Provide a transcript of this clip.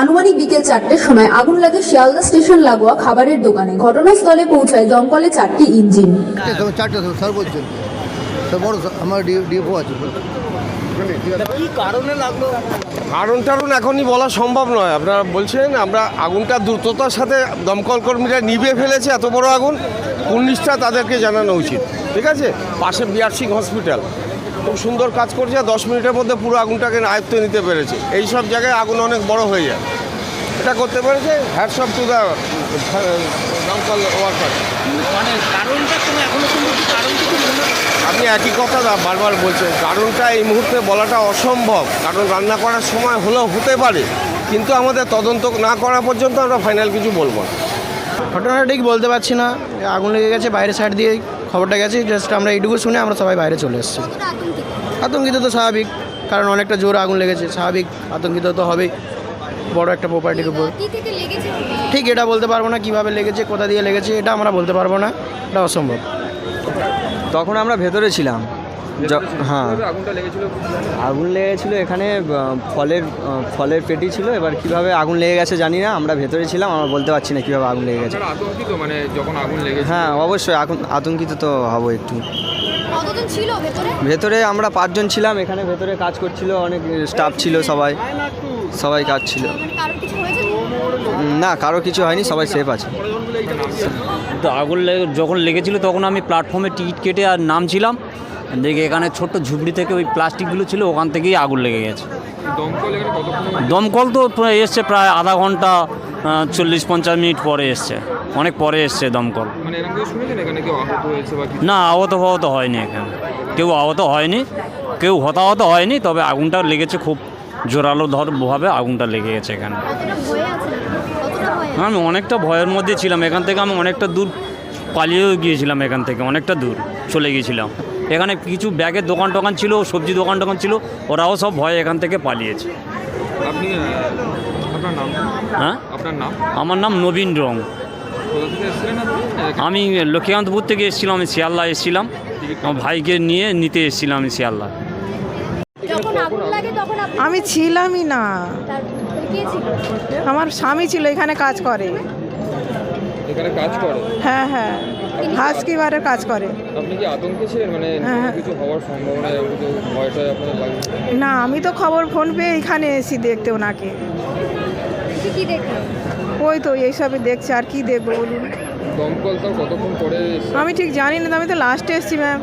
আনুমানিক বিকেল চারটের সময় আগুন লাগে শিয়ালদা স্টেশন লাগোয়া খাবারের দোকানে। ঘটনাস্থলে পৌঁছায় দমকলে চারটি ইঞ্জিন। চারটে বড় আমার আছে কারণ টারণ এখনই বলা সম্ভব নয়। আপনারা বলছেন আমরা আগুনটা দ্রুততার সাথে দমকল কর্মীরা নিভে ফেলেছে এত বড় আগুন। পুলিশটা তাদেরকে জানানো উচিত। ঠিক আছে? পাশে বিআর সিং হসপিটাল। খুব সুন্দর কাজ করছে দশ মিনিটের মধ্যে পুরো আগুনটাকে আয়ত্তে নিতে পেরেছে। এই সব জায়গায় আগুন অনেক বড় হয়ে যায়। এটা করতে পেরেছে হ্যাটসঅপ টু দ্য দমকল ওয়ার্কার আপনি একই কথা দা- বারবার বলছেন কারণটা এই মুহূর্তে বলাটা অসম্ভব কারণ রান্না করার সময় হলেও হতে পারে কিন্তু আমাদের তদন্ত না করা পর্যন্ত আমরা ফাইনাল কিছু বলব না। ঘটনাটা ঠিক বলতে পারছি না আগুন লেগে গেছে বাইরে সাইড দিয়ে খবরটা গেছে জাস্ট আমরা এইটুকু শুনে আমরা সবাই বাইরে চলে এসেছি। আতঙ্কিত? তো স্বাভাবিক কারণ অনেকটা জোর আগুন লেগেছে স্বাভাবিক আতঙ্কিত তো হবেই বড় একটা প্রপার্টির উপর। ঠিক এটা বলতে পারব না কীভাবে লেগেছে কোথা দিয়ে লেগেছে এটা আমরা বলতে পারব না এটা অসম্ভব। তখন আমরা ভেতরে ছিলাম। হ্যাঁ। আগুন লেগেছিল এখানে ফলের ফলের পেটি ছিল। এবার কীভাবে আগুন লেগে গেছে জানি না আমরা ভেতরে ছিলাম আমরা বলতে পারছি না কীভাবে আগুন লেগে গেছে। আতঙ্কিত? মানে যখন আগুন লেগেছে হ্যাঁ অবশ্যই আগুন আতঙ্কিত তো হব একটু। ভেতরে? ভেতরে আমরা পাঁচজন ছিলাম এখানে ভেতরে কাজ করছিল অনেক স্টাফ ছিল সবাই। সবাই কাজ ছিল। মানে না কারও কিছু হয়নি সবাই সেফ আছে। তো আগুন লেগে যখন লেগেছিল তখন আমি প্ল্যাটফর্মে টিকিট কেটে আর নামছিলাম। দেখে এখানে ছোট্ট ঝুপড়ি থেকে ওই প্লাস্টিকগুলো ছিল ওখান থেকেই আগুন লেগে গেছে। দমকল এখানে কতক্ষণ দমকল তো এসছে প্রায় আধা ঘণ্টা চল্লিশ পঞ্চাশ মিনিট পরে এসছে। অনেক পরে এসছে দমকল। মানে এরকম কেউ শুনেছেন এখানে কেউ আহত হয়েছে বা কিছু? না আহত ফাহত হয়নি এখানে। কেউ আহত হয়নি কেউ হতাহত হয়নি তবে আগুনটা লেগেছে খুব জোরালো ধরভাবে আগুনটা লেগে গেছে এখানে। আমি অনেকটা ভয়ের মধ্যে ছিলাম এখান থেকে আমি অনেকটা দূর পালিয়েও গিয়েছিলাম এখান থেকে অনেকটা দূর চলে গিয়েছিলাম। এখানে কিছু ব্যাগের দোকান টোকান ছিল সবজি দোকান টোকান ছিল ওরাও সব ভয়ে এখান থেকে পালিয়েছে। আপনি আপনার নাম? হ্যাঁ? আপনার নাম? আমার নাম নবীন রং। আমি লক্ষ্মীকান্তপুর থেকে এসেছিলাম আমি শিয়ালদা এসেছিলাম। আমার ভাইকে নিয়ে নিতে এসেছিলাম আমি শিয়ালদা। যখন আগুন লাগে তখন আপনি আমি ছিলামই না। আমার স্বামী ছিল এখানে কাজ করে। এখানে কাজ করে? হ্যাঁ হ্যাঁ। হাউসকিপারের কাজ করে। আপনি কি আতঙ্কে ছিলেন? মানে হ্যাঁ। কিছু হওয়ার সম্ভাবনা কিছু ভয়টা আপনার লাগে? না আমি তো খবর ফোন পেয়ে এখানে এসি দেখতে ওনাকে। কি কি দেখলেন ওই তো এইসবই দেখছি আর কি দেখব বলুন। দমকল তাও কতক্ষণ পরে আমি ঠিক জানি না তো, আমি তো লাস্টে এসছি ম্যাম